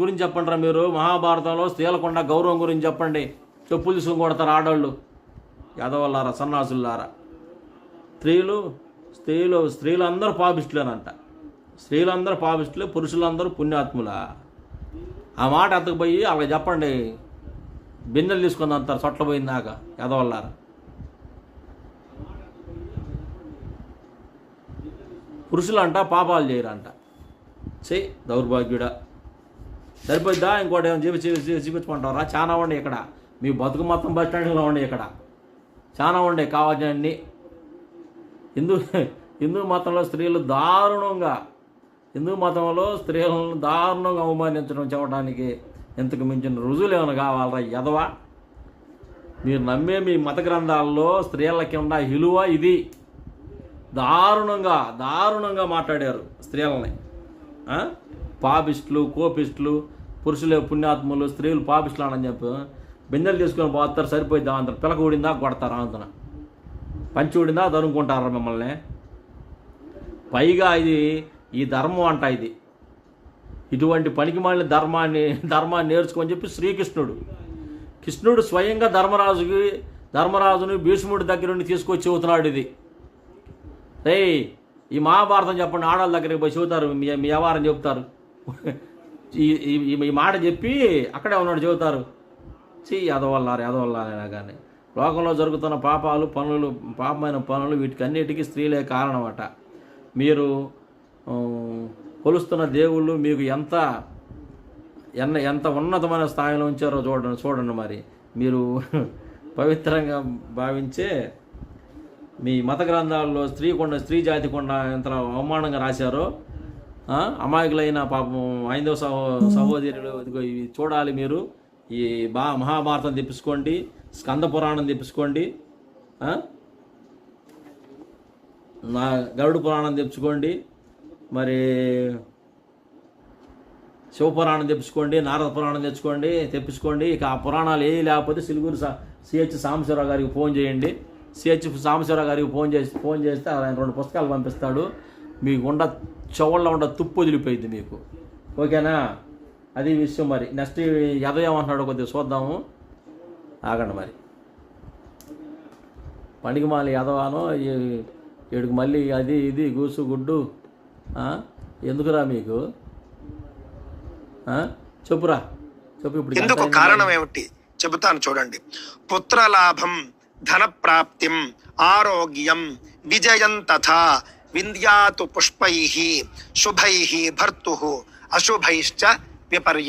గురించి చెప్పండి మీరు? మహాభారతంలో స్త్రీలకొండ గౌరవం గురించి చెప్పండి. చెప్పులు తీసుకుని కొడతారు ఆడవాళ్ళు యాదవులారా సన్నాసులారా స్త్రీలు స్త్రీలు స్త్రీలందరూ పాపిస్టులేనంట. స్త్రీలందరూ పాపిస్టులే పురుషులందరూ పుణ్యాత్ములా. ఆ మాట ఎత్తకపోయి అలా చెప్పండి. బిందెలు తీసుకుని అంటారు చొట్ల పోయిందాక ఎదవల్లారా పురుషులంట పాపాలు చేయరంట. చే దౌర్భాగ్యుడా. సరిపోద్దా ఇంకోటి ఏమైనా చూపి చూపి చాలా ఉండే ఇక్కడ. మీ బతుకు మొత్తం బస్ స్టాండ్లో ఉండే ఇక్కడ. చాలా ఉండే కావాల్సినవన్నీ. హిందూ హిందూ మతంలో స్త్రీలు దారుణంగా హిందూ మతంలో స్త్రీలను దారుణంగా అవమానించడం చెప్పడానికి ఇంతకు మించిన రుజువులు ఏమైనా కావాలరా ఎదవా మీరు నమ్మే మీ మత గ్రంథాల్లో స్త్రీల కింద విలువ ఇది. దారుణంగా దారుణంగా మాట్లాడారు స్త్రీలని. పాపిస్టులు కోపిస్టులు పురుషులే పుణ్యాత్ములు స్త్రీలు పాపిస్టులు అని చెప్పి బిందెలు తీసుకొని పోతారు సరిపోయిద్దా అంటారు. పిలక ఊడిందా కొడతారు అంతన పంచి ఊడిందా దరుముకుంటారు మిమ్మల్ని? పైగా ఇది ఈ ధర్మం అంట ఇది. ఇటువంటి పనికిమాలిన ధర్మాన్ని ధర్మాన్ని నేర్చుకొని చెప్పి శ్రీకృష్ణుడు కృష్ణుడు స్వయంగా ధర్మరాజుకి ధర్మరాజుని భీష్ముడి దగ్గర నుండి తీసుకొచ్చి అవుతున్నాడు ఇది. రే ఈ మహాభారతం చెప్పండి ఆడవాళ్ళ దగ్గరికి పోయి చెబుతారు మీ వ్యవహారం చెబుతారు. ఈ మాట చెప్పి అక్కడే ఉన్నాడు చెబుతారు. చీ ఎదవల్లారు ఎదవల్లారైనా కానీ లోకంలో జరుగుతున్న పాపాలు పనులు పాపమైన పనులు వీటికన్నిటికీ స్త్రీలే కారణమట. మీరు కొలుస్తున్న దేవుళ్ళు మీకు ఎంత ఎన్న ఎంత ఉన్నతమైన స్థాయిలో ఉంచారో చూడండి చూడండి మరి. మీరు పవిత్రంగా భావించే మీ మత గ్రంథాల్లో స్త్రీ కొండ స్త్రీ జాతి కొండ ఎంత అవమానంగా రాశారో అమాయకులైన పాపం ఐదవ సహో సహోదరులు ఇవి చూడాలి మీరు. ఈ బా మహాభారతం తెప్పించుకోండి స్కంద పురాణం తెప్పించుకోండి? నా గరుడు పురాణం తెప్పించుకోండి మరి శివపురాణం తెప్పించుకోండి నారద పురాణం తెచ్చుకోండి తెప్పించుకోండి. ఇక ఆ పురాణాలు ఏ లేకపోతే సిలుగురు సా సిహెచ్ సాంబశివరావు గారికి ఫోన్ చేయండి. సిహెచ్ సాంబశివరావు గారికి ఫోన్ చేసి ఫోన్ చేస్తే ఆయన రెండు పుస్తకాలు పంపిస్తాడు. మీకు ఉండ చెవుల్లో ఉండ తుప్పు వదిలిపోయింది మీకు. ఓకేనా? అది విషయం మరి. నెక్స్ట్ ఎద ఏమంటున్నాడో కొద్దిగా చూద్దాము. ఆగండి మరి. పండుగ మాలి ఎదవానో ఏడుకు మళ్ళీ అది ఇది గూసు గుడ్డు? ఎందుకురా మీకు? చెప్పురా. చెప్పు ఇప్పుడు ఎందుకు? కారణం ఏమిటి? చెబుతాను చూడండి. పుత్రలాభం धन प्राप्ति आरोग्यम विजय तथा विंध्या पुष्प शुभ भर्तु अशुभ विपर्य